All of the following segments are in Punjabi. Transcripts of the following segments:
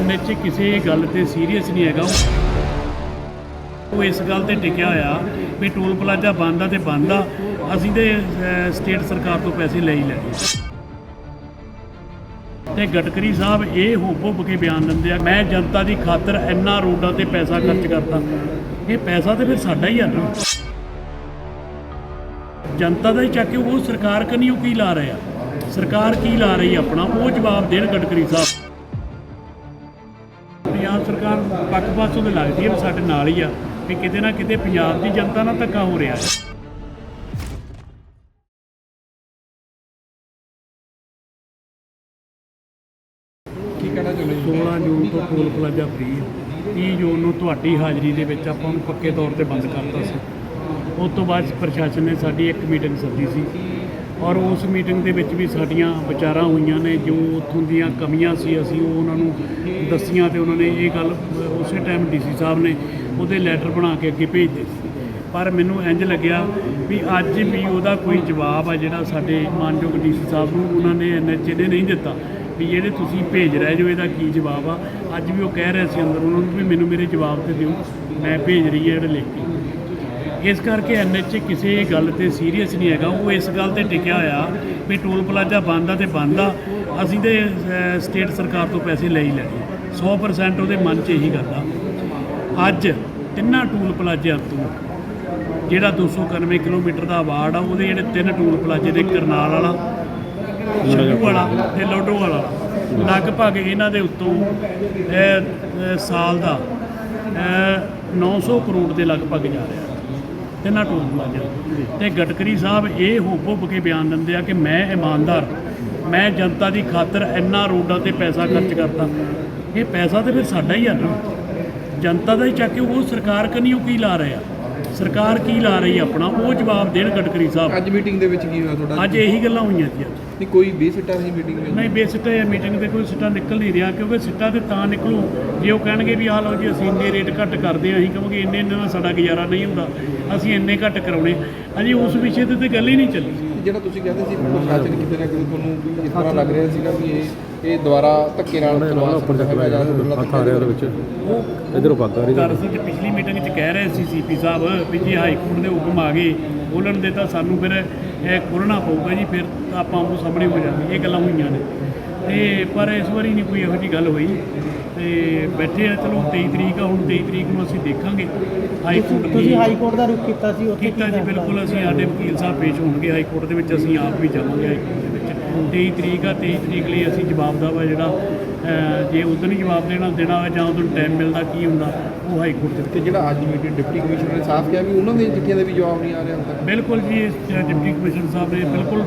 ਐਨਐਚ ਕਿਸੇ ਗੱਲ ਤੇ ਸੀਰੀਅਸ ਨਹੀਂ ਹੈਗਾ ਉਹ। ਇਸ ਗੱਲ ਤੇ ਟਿਕਿਆ ਹੋਇਆ ਵੀ ਟੋਲ ਪਲਾਜ਼ਾ ਬੰਦ ਆ ਤੇ ਬੰਦ ਆ, ਅਸੀਂ ਤੇ ਸਟੇਟ ਸਰਕਾਰ ਤੋਂ ਪੈਸੇ ਲੈ ਹੀ ਲੈਣੇ ਤੇ ਗਟਕਰੀ ਸਾਹਿਬ ਇਹ ਹੁੱਬ ਹੁੱਬ ਕੇ ਬਿਆਨ ਦਿੰਦੇ ਆ, ਮੈਂ ਜਨਤਾ ਦੀ ਖਾਤਰ ਇੰਨਾ ਰੋਡਾਂ ਤੇ ਪੈਸਾ ਖਰਚ ਕਰਤਾ। ਇਹ ਪੈਸਾ ਤੇ ਫਿਰ ਸਾਡਾ ਹੀ ਆ ਨਾ। ਜਨਤਾ ਦਾ ਹੀ ਚੱਕ ਕੇ ਉਹ ਸਰਕਾਰ ਕਨੀ ਉਹ ਕੀ ਲਾ ਰਹੇ ਆ? ਸਰਕਾਰ ਕੀ ਲਾ ਰਹੀ ਆਪਣਾ? ਉਹ ਜਵਾਬ ਦੇਣ ਗਟਕਰੀ ਸਾਹਿਬ। ਪੱਖ ਪਾਸੋਂ ਤੇ ਲੱਗਦੀ ਹੈ ਵੀ ਸਾਡੇ ਨਾਲ ਹੀ ਆ ਵੀ ਕਿਤੇ ਨਾ ਕਿਤੇ ਪੰਜਾਬ ਦੀ ਜਨਤਾ ਨਾਲ ਧੱਕਾ ਹੋ ਰਿਹਾ ਹੈ। ਕੀ ਕਹਿਣਾ ਚਾਹੁੰਦੇ ਜੀ? 16 ਜੂਨ ਤੋਂ ਟੋਲ ਪਲਾਜ਼ਾ ਫ੍ਰੀ ਹੈ 30 ਜੂਨ ਨੂੰ ਤੁਹਾਡੀ ਹਾਜ਼ਰੀ ਦੇ ਵਿੱਚ ਆਪਾਂ ਨੂੰ ਪੱਕੇ ਤੌਰ ਤੇ ਬੰਦ ਕਰਤਾ ਸੀ। ਉਸ ਤੋਂ ਬਾਅਦ ਪ੍ਰਸ਼ਾਸਨ ਨੇ ਸਾਡੀ ਇੱਕ ਮੀਟਿੰਗ ਸੱਦੀ ਸੀ। ਔਰ ਉਸ ਮੀਟਿੰਗ ਦੇ ਵਿੱਚ ਵੀ ਸਾਡੀਆਂ ਵਿਚਾਰਾਂ ਹੋਈਆਂ ਨੇ, ਜੋ ਉੱਥੋਂ ਦੀਆਂ ਕਮੀਆਂ ਸੀ, ਅਸੀਂ ਉਹ ਉਹਨਾਂ ਨੂੰ ਦੱਸੀਆਂ ਤੇ ਉਹਨਾਂ ਨੇ ਇਹ ਗੱਲ, ਉਸੇ ਟਾਈਮ ਡੀਸੀ ਸਾਹਿਬ ਨੇ ਉਹਦੇ ਲੈਟਰ ਬਣਾ ਕੇ ਅੱਗੇ ਭੇਜ ਦਿੱਤੇ। ਪਰ ਮੈਨੂੰ ਇੰਜ ਲੱਗਿਆ ਵੀ ਅੱਜ ਵੀ ਉਹਦਾ ਕੋਈ ਜਵਾਬ ਆ ਜਿਹੜਾ ਸਾਡੇ ਮਾਨਯੋਗ ਡੀਸੀ ਸਾਹਿਬ ਨੂੰ ਉਹਨਾਂ ਨੇ ਐਨਐਚਏ ਨੇ ਨਹੀਂ ਦਿੱਤਾ, ਵੀ ਜਿਹੜੇ ਤੁਸੀਂ ਭੇਜ ਰਹੇ ਜੋ ਇਹਦਾ ਕੀ ਜਵਾਬ ਆ। ਅੱਜ ਵੀ ਉਹ ਕਹਿ ਰਹੇ ਸੀ ਅੰਦਰ, ਉਹਨਾਂ ਨੂੰ ਵੀ ਮੈਨੂੰ ਮੇਰੇ ਜਵਾਬ ਤੇ ਦਿਓ, ਮੈਂ ਭੇਜ ਰਹੀ ਹੈ ਜਿਹੜੇ ਲਿਖ ਕੇ। ਇਸ ਕਰਕੇ ਐਨਐਚ ਕਿਸੇ ਗੱਲ ਤੇ ਸੀਰੀਅਸ ਨਹੀਂ ਹੈਗਾ। ਉਹ ਇਸ ਗੱਲ ਤੇ ਟਿਕਿਆ ਹੋਇਆ ਵੀ ਟੋਲ ਪਲਾਜ਼ਾ ਬੰਦ ਆ ਤੇ ਬੰਦ ਆ। ਅਸੀਂ ਤੇ ਸਟੇਟ ਸਰਕਾਰ ਤੋਂ ਪੈਸੇ ਲੈ ਹੀ ਲੈਣੇ 100% ਉਹਦੇ ਮਨ 'ਚ ਇਹੀ ਗੱਲ ਆ। ਅੱਜ ਤਿੰਨਾਂ ਟੋਲ ਪਲਾਜ਼ਿਆਂ ਤੋਂ, ਜਿਹੜਾ 291 ਕਿਲੋਮੀਟਰ ਦਾ ਵਾਰਡ ਆ, ਉਹਦੇ ਜਿਹੜੇ ਤਿੰਨ ਟੋਲ ਪਲਾਜ਼ੇ ਦੇ ਕਰਨਾਲ ਵਾਲਾ ਸ਼ੰਭੂ ਵਾਲਾ ਤੇ ਲੋਡੋ ਵਾਲਾ, ਲਗਭਗ ਇਹਨਾਂ ਦੇ ਉੱਤੋਂ ਸਾਲ ਦਾ ਇਹ 900 ਕਰੋੜ ਦੇ ਲਗਭਗ ਜਾ ਰਿਹਾ। ਤਿੰਨਾਂ ਟੋਲ ਪਲਾਜ਼ਾ ਤੇ। ਗਟਕਰੀ ਸਾਹਿਬ ਇਹ ਹੁੱਬ ਹੁੱਬ ਕੇ ਬਿਆਨ ਦਿੰਦੇ ਆ ਕਿ ਮੈਂ ਇਮਾਨਦਾਰ ਮੈਂ ਜਨਤਾ ਦੀ ਖਾਤਰ ਇੰਨਾ ਰੋਡਾਂ ਤੇ ਪੈਸਾ ਖਰਚ ਕਰਤਾ ਇਹ ਪੈਸਾ ਤੇ ਫਿਰ ਸਾਡਾ ਹੀ ਆ ਨਾ। ਜਨਤਾ ਦਾ ਹੀ ਚੱਕ ਕੇ ਉਹ ਸਰਕਾਰ ਕਨੀ ਉਹ ਕੀ ਲਾ ਰਹੇ ਸਰਕਾਰ ਕੀ ਲਾ ਰਹੀ ਆਪਣਾ? ਉਹ ਜਵਾਬ ਦੇਣ ਗਟਕਰੀ ਸਾਹਿਬ। ਅੱਜ ਮੀਟਿੰਗ ਦੇ ਵਿੱਚ ਕੀ ਹੋਇਆ ਤੁਹਾਡਾ? ਅੱਜ ਇਹੀ ਗੱਲਾਂ ਹੋਈਆਂ ਜੀ ਅੱਜ। ਨਹੀਂ ਕੋਈ ਬੇਸਿੱਟਾ ਨਹੀਂ ਮੀਟਿੰਗ ਵਿੱਚ? ਨਹੀਂ ਬੇਸਿੱਟਾ ਇਹ ਮੀਟਿੰਗ ਤੇ ਕੋਈ ਸਿੱਟਾ ਨਿਕਲ ਨਹੀਂ ਰਿਹਾ ਕਿਉਂਕਿ ਸਿੱਟਾ ਤੇ ਤਾਂ ਨਿਕਲੂ। ਜੇ ਉਹ ਕਹਿਣਗੇ ਵੀ ਆਹ ਲਓ ਜੀ ਅਸੀਂ ਇੰਨੇ ਰੇਟ ਘੱਟ ਕਰਦੇ ਹਾਂ ਅਸੀਂ ਕਹਾਂਗੇ ਇੰਨੇ ਇੰਨੇ ਨਾਲ ਸਾਡਾ ਗੁਜ਼ਾਰਾ ਨਹੀਂ ਹੁੰਦਾ ਅਸੀਂ ਇੰਨੇ ਘੱਟ ਕਰਾਉਣੇ। ਅਜੇ ਉਸ ਵਿਸ਼ੇ ਤੇ ਤੇ ਗੱਲ ਹੀ ਨਹੀਂ ਚੱਲੀ। ਜਿਹੜਾ ਤੁਸੀਂ ਕਹਿੰਦੇ ਸੀ ਪ੍ਰਸ਼ਾਸਨ ਕਿਤੇ ਨਾ ਕਿਤੇ ਤੁਹਾਨੂੰ ਇਸ ਤਰ੍ਹਾਂ ਲੱਗ ਰਿਹਾ ਸੀਗਾ ਵੀ ਇਹ ਇਹ ਦੁਬਾਰਾ ਧੱਕੇ ਨਾਲ ਚਲਵਾ ਉੱਪਰ ਚੱਕ ਹੈਗਾ ਜਾਂ ਹੱਥ ਆ ਰਿਹਾ ਉਹਦੇ ਵਿੱਚ। ਉਹ ਇਧਰੋਂ ਆ ਰਹੀ ਗੱਲ ਸੀ ਕਿ ਪਿਛਲੀ ਮੀਟਿੰਗ 'ਚ ਕਹਿ ਰਹੇ ਸੀ ਸੀਪੀ ਸਾਹਿਬ ਵੀ ਜੇ ਹਾਈ ਕੋਰਟ ਦੇ ਹੁਕਮ ਆ ਗਏ ਬੋਲਣ ਦੇ ਤਾਂ ਸਾਨੂੰ ਫਿਰ ਇਹ ਖੋਲ੍ਹਣਾ ਪਊਗਾ ਜੀ ਫਿਰ ਆਪਾਂ ਉਹ ਸਾਹਮਣੇ ਹੋ ਜਾਵਾਂਗੇ। ਇਹ ਗੱਲਾਂ ਹੋਈਆਂ ਨੇ। ਤੇ ਪਰ ਇਸ ਵਾਰੀ ਨਹੀਂ ਕੋਈ ਇਹੋ ਜਿਹੀ ਗੱਲ ਹੋਈ। ਤੇ ਬੈਠੇ ਆ ਚਲੋ 23 ਤਰੀਕ ਆ ਹੁਣ 23 ਤਰੀਕ ਨੂੰ ਅਸੀਂ ਦੇਖਾਂਗੇ। ਹਾਈ ਕੋਰਟ ਦੀ ਤੁਸੀਂ ਹਾਈ ਕੋਰਟ ਦਾ ਰੁਖ ਕੀਤਾ ਸੀ ਉੱਥੇ ਕੀਤਾ ਜੀ ਬਿਲਕੁਲ ਅਸੀਂ ਸਾਡੇ ਵਕੀਲ ਸਾਹਿਬ ਪੇਸ਼ ਹੋਣਗੇ ਹਾਈ ਕੋਰਟ ਦੇ ਵਿੱਚ ਅਸੀਂ ਆਪ ਵੀ ਜਾਵਾਂਗੇ ਹਾਈ ਕੋਰਟ। 23 ਤਰੀਕ ਆ 23 ਤਰੀਕ ਲਈ ਅਸੀਂ ਜਵਾਬ ਦਾ ਵਾ ਜਿਹੜਾ ਜੇ ਉਦੋਂ ਹੀ ਜਵਾਬ ਦੇਣਾ ਦੇਣਾ ਹੋਵੇ ਜਾਂ ਉਦੋਂ ਟਾਈਮ ਮਿਲਦਾ ਕੀ ਹੁੰਦਾ ਉਹ ਹਾਈ ਕੋਰਟ ਦੇ ਵਿੱਚ। ਜਿਹੜਾ ਅੱਜ ਮੀਟਿੰਗ ਡਿਪਟੀ ਕਮਿਸ਼ਨਰ ਨੇ ਸਾਫ਼ ਕਿਹਾ ਵੀ ਉਹਨਾਂ ਦੇ ਚਿੱਠੀਆਂ ਦੇ ਵੀ ਜਵਾਬ ਨਹੀਂ ਆ ਰਿਹਾ ਤੱਕ। ਬਿਲਕੁਲ ਜੀ ਡਿਪਟੀ ਕਮਿਸ਼ਨਰ ਸਾਹਿਬ ਨੇ ਬਿਲਕੁਲ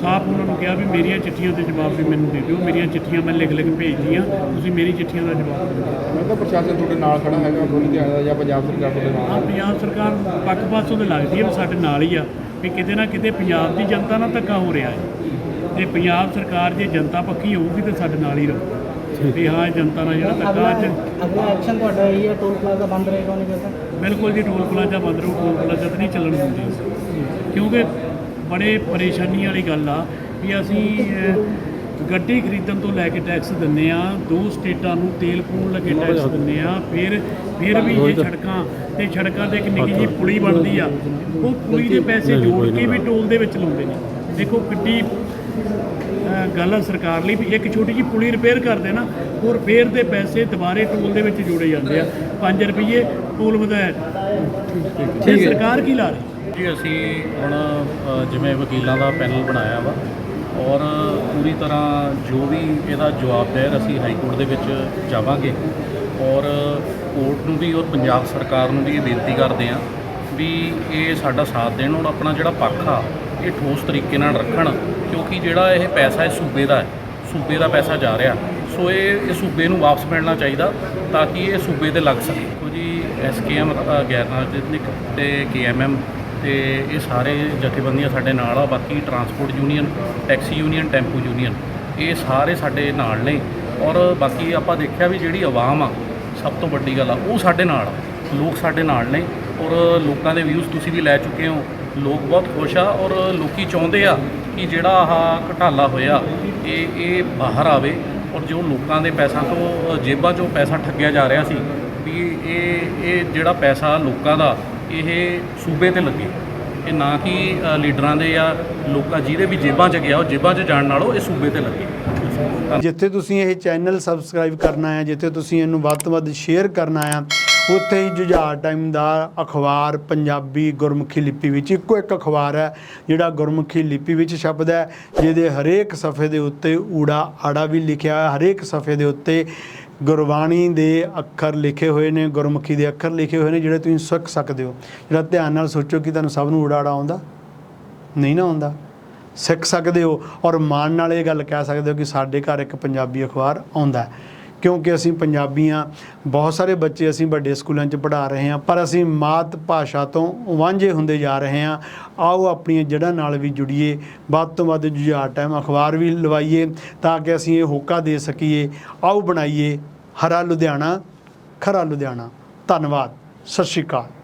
ਸਾਫ਼ ਉਹਨਾਂ ਨੂੰ ਕਿਹਾ ਵੀ ਮੇਰੀਆਂ ਚਿੱਠੀਆਂ ਦੇ ਜਵਾਬ ਵੀ ਮੈਨੂੰ ਦੇ ਦਿਓ ਮੇਰੀਆਂ ਚਿੱਠੀਆਂ ਮੈਂ ਲਿਖ ਲਿਖ ਭੇਜਦੀਆਂ ਤੁਸੀਂ ਮੇਰੀ ਚਿੱਠੀਆਂ ਦਾ ਜਵਾਬ ਦਿਓ। ਮੈਂ ਤਾਂ ਪ੍ਰਸ਼ਾਸਨ ਤੁਹਾਡੇ ਨਾਲ ਖੜਾ ਹੈਗਾ ਲੁਧਿਆਣਾ ਦਾ ਜਾਂ ਪੰਜਾਬ ਸਰਕਾਰ ਤੁਹਾਡੇ ਨਾਲ ਹਾਂ। ਪੰਜਾਬ ਸਰਕਾਰ ਪੱਖ ਪਾਸੋਂ ਤੇ ਲੱਗਦੀ ਹੈ ਸਾਡੇ ਨਾਲ ਹੀ ਆ ਵੀ ਕਿਤੇ ਨਾ ਕਿਤੇ ਪੰਜਾਬ ਦੀ ਜਨਤਾ ਨਾਲ ਧੱਕਾ ਹੋ ਰਿਹਾ ਹੈ। ਤੇ ਪੰਜਾਬ ਸਰਕਾਰ ਜੇ ਜਨਤਾ ਪੱਖੀ ਹੋਊਗੀ ਤੇ ਸਾਡੇ ਨਾਲ ਹੀ ਰਹੂ ਵੀ ਹਾਂ ਜਨਤਾ ਨਾਲ ਜਿਹੜਾ ਧੱਕਾ ਅੱਜ ਅਗਲਾ ਐਕਸ਼ਨ ਤੁਹਾਡਾ ਇਹ ਹੈ ਟੋਲ ਪਲਾਜ਼ਾ ਬੰਦ ਰਹੇਗਾ ਉਹਨੇ ਕਹਿੰਦਾ ਬਿਲਕੁਲ ਜੀ ਟੋਲ ਪਲਾਜ਼ਾ ਬੰਦ ਰਹੂ ਟੋਲ ਪਲਾਜ਼ਾ ਤਾਂ ਨਹੀਂ ਚੱਲਣ ਦਿੰਦੇ ਕਿਉਂਕਿ ਬੜੇ ਪਰੇਸ਼ਾਨੀ ਵਾਲੀ ਗੱਲ ਆ ਵੀ ਅਸੀਂ ਗੱਡੀ ਖਰੀਦਣ ਤੋਂ ਲੈ ਕੇ ਟੈਕਸ ਦਿੰਨੇ ਆ ਦੋ ਸਟੇਟਾਂ ਨੂੰ ਤੇਲ ਪਾਉਣ ਲੱਗੇ ਟੈਕਸ ਦਿੰਨੇ ਆ ਫਿਰ ਫਿਰ ਵੀ ਇਹ ਸੜਕਾਂ ਤੇ ਸੜਕਾਂ ਤੇ ਇੱਕ ਨਿੱਕੀ ਜਿਹੀ ਪੁਲੀ ਬਣਦੀ ਆ। ਉਹ ਪੁਲੀ ਦੇ ਪੈਸੇ ਜੋੜ ਕੇ ਵੀ ਟੋਲ ਦੇ ਵਿੱਚ ਲਾਉਂਦੇ ਨੇ। ਦੇਖੋ ਕਿੱਡੀ ਗੱਲ ਆ ਸਰਕਾਰ ਲਈ ਵੀ ਇੱਕ ਛੋਟੀ ਜਿਹੀ ਪੁਲੀ ਰਿਪੇਅਰ ਕਰਦੇ ਨਾ ਉਹ ਰਿਪੇਅਰ ਦੇ ਪੈਸੇ ਦੁਬਾਰੇ ਟੋਲ ਦੇ ਵਿੱਚ ਜੋੜੇ ਜਾਂਦੇ ਆ। 5 ਰੁਪਏ ਟੋਲ ਵਧਾਇਆ। ਠੀਕ ਤੇ ਹੈ। ਸਰਕਾਰ ਕੀ ਲਾ ਰਹੀ? ਜੀ ਅਸੀਂ ਹੁਣ ਜਿਵੇਂ ਵਕੀਲਾਂ ਦਾ ਪੈਨਲ ਬਣਾਇਆ ਵਾ ਔਰ ਪੂਰੀ ਤਰ੍ਹਾਂ ਜੋ ਵੀ ਇਹਦਾ ਜਵਾਬ ਦੇਰ ਅਸੀਂ ਹਾਈ ਕੋਰਟ ਦੇ ਵਿੱਚ ਜਾਵਾਂਗੇ। ਔਰ ਕੋਰਟ ਨੂੰ ਵੀ ਔਰ ਪੰਜਾਬ ਸਰਕਾਰ ਨੂੰ ਵੀ ਇਹ ਬੇਨਤੀ ਕਰਦੇ ਹਾਂ ਵੀ ਇਹ ਸਾਡਾ ਸਾਥ ਦੇਣ ਔਰ ਆਪਣਾ ਜਿਹੜਾ ਪੱਖ ਆ ਇਹ ਠੋਸ ਤਰੀਕੇ ਨਾਲ ਰੱਖਣ। ਕਿਉਂਕਿ ਜਿਹੜਾ ਇਹ ਪੈਸਾ ਹੈ ਸੂਬੇ ਦਾ ਹੈ, ਸੂਬੇ ਦਾ ਪੈਸਾ ਜਾ ਰਿਹਾ। ਸੋ ਇਹ ਇਹ ਸੂਬੇ ਨੂੰ ਵਾਪਸ ਮਿਲਣਾ ਚਾਹੀਦਾ ਤਾਂ ਕਿ ਇਹ ਸੂਬੇ ਤੇ ਲੱਗ ਸਕੇ। ਦੇਖੋ ਜੀ ਐਸਕੇਐਮ ਗੈਰ ਰਾਜਨੀਤਿਕ ਤੇ ਕੇਐਮਐਮ ਤੇ ਇਹ ਸਾਰੇ ਜਥੇਬੰਦੀਆਂ ਸਾਡੇ ਨਾਲ ਆ, ਬਾਕੀ transport union, taxi union, tempo union, ਇਹ ਸਾਰੇ ਸਾਡੇ ਨਾਲ ਨੇ। ਔਰ ਬਾਕੀ ਆਪਾਂ ਦੇਖਿਆ ਵੀ ਜਿਹੜੀ ਆਵਾਮ ਆ, ਸਭ ਤੋਂ ਵੱਡੀ ਗੱਲ ਆ, ਉਹ ਸਾਡੇ ਨਾਲ ਆ। ਲੋਕ ਸਾਡੇ ਨਾਲ ਨੇ ਔਰ ਲੋਕਾਂ ਦੇ ਵਿਊਜ਼ ਤੁਸੀਂ ਵੀ ਲੈ ਚੁੱਕੇ ਹੋ। ਲੋਕ ਬਹੁਤ ਖੁਸ਼ ਆ ਔਰ ਲੋਕੀ ਚਾਹੁੰਦੇ ਆ ਕਿ ਜਿਹੜਾ ਆਹ ਘਟਾਲਾ ਹੋਇਆ, ਇਹ ਇਹ ਬਾਹਰ ਆਵੇ ਔਰ ਜੋ ਲੋਕਾਂ ਦੇ ਪੈਸਾ ਤੋਂ ਜੇਬਾਂ 'ਚੋਂ ਪੈਸਾ ਠੱਗਿਆ ਜਾ ਰਿਹਾ ਸੀ, ਵੀ ਇਹ ਇਹ ਜਿਹੜਾ ਪੈਸਾ ਲੋਕਾਂ ਦਾ, ਇਹ ਸੂਬੇ ਤੇ ਲੱਗੇ। ਇਹ ਨਾ ਕਿ ਲੀਡਰਾਂ ਦੇ ਜਾਂ ਲੋਕਾਂ ਜਿਹਦੇ ਵੀ ਜੇਬਾਂ 'ਚ ਗਿਆ, ਉਹ ਜੇਬਾਂ 'ਚ ਜਾਣ ਨਾਲੋਂ ਇਹ ਸੂਬੇ ਤੇ ਲੱਗੇ। ਜਿੱਥੇ ਤੁਸੀਂ ਇਹ ਚੈਨਲ ਸਬਸਕ੍ਰਾਈਬ ਕਰਨਾ ਹੈ ਜਿੱਥੇ ਤੁਸੀਂ ਇਹਨੂੰ ਵੱਧ ਤੋਂ ਵੱਧ ਸ਼ੇਅਰ ਕਰਨਾ ਹੈ ਉੱਥੇ ਹੀ ਜੁਝਾਰ ਟਾਈਮ ਦਾ ਅਖਬਾਰ ਪੰਜਾਬੀ ਗੁਰਮੁਖੀ ਲਿਪੀ ਵਿੱਚ ਇੱਕੋ ਇੱਕ ਅਖਬਾਰ ਹੈ, ਜਿਹੜਾ ਗੁਰਮੁਖੀ ਲਿਪੀ ਵਿੱਚ ਛਪਦਾ ਹੈ, ਜਿਹਦੇ ਹਰੇਕ ਸਫ਼ੇ ਦੇ ਉੱਤੇ ਊੜਾ ਆੜਾ ਵੀ ਲਿਖਿਆ ਹੈ ਹਰੇਕ ਸਫ਼ੇ ਦੇ ਉੱਤੇ ਗੁਰਬਾਣੀ ਦੇ ਅੱਖਰ ਲਿਖੇ ਹੋਏ ਨੇ, ਗੁਰਮੁਖੀ ਦੇ ਅੱਖਰ ਲਿਖੇ ਹੋਏ ਨੇ, ਜਿਹੜੇ ਤੁਸੀਂ ਸਿੱਖ ਸਕਦੇ ਹੋ। ਜਿਹੜਾ ਧਿਆਨ ਨਾਲ ਸੋਚੋ ਕਿ ਤੁਹਾਨੂੰ ਸਭ ਨੂੰ ਊੜਾ ਆੜਾ ਆਉਂਦਾ, ਨਹੀਂ ਨਾ ਆਉਂਦਾ। ਸਿੱਖ ਸਕਦੇ ਹੋ ਔਰ ਮਾਣ ਨਾਲ ਇਹ ਗੱਲ ਕਹਿ ਸਕਦੇ ਹੋ ਕਿ ਸਾਡੇ ਘਰ ਇੱਕ ਪੰਜਾਬੀ ਅਖਬਾਰ ਆਉਂਦਾ ਕਿਉਂਕਿ ਅਸੀਂ ਪੰਜਾਬੀਆਂ, ਬਹੁਤ ਸਾਰੇ ਬੱਚੇ ਅਸੀਂ ਵੱਡੇ ਸਕੂਲਾਂ 'ਚ ਪੜ੍ਹਾ ਰਹੇ ਹਾਂ, ਪਰ ਅਸੀਂ ਮਾਤ ਭਾਸ਼ਾ ਤੋਂ ਵਾਂਝੇ ਹੁੰਦੇ ਜਾ ਰਹੇ ਹਾਂ। ਆਓ ਆਪਣੀਆਂ ਜੜ੍ਹਾਂ ਨਾਲ ਵੀ ਜੁੜੀਏ, ਵੱਧ ਤੋਂ ਵੱਧ ਜੁਝਾਰ ਟਾਈਮ ਅਖਬਾਰ ਵੀ ਲਵਾਈਏ ਤਾਂ ਕਿ ਅਸੀਂ ਇਹ ਹੋਕਾ ਦੇ ਸਕੀਏ। ਆਓ ਬਣਾਈਏ ਹਰਾ ਲੁਧਿਆਣਾ, ਖਰਾ ਲੁਧਿਆਣਾ। ਧੰਨਵਾਦ, ਸਤਿ ਸ਼੍ਰੀ ਅਕਾਲ।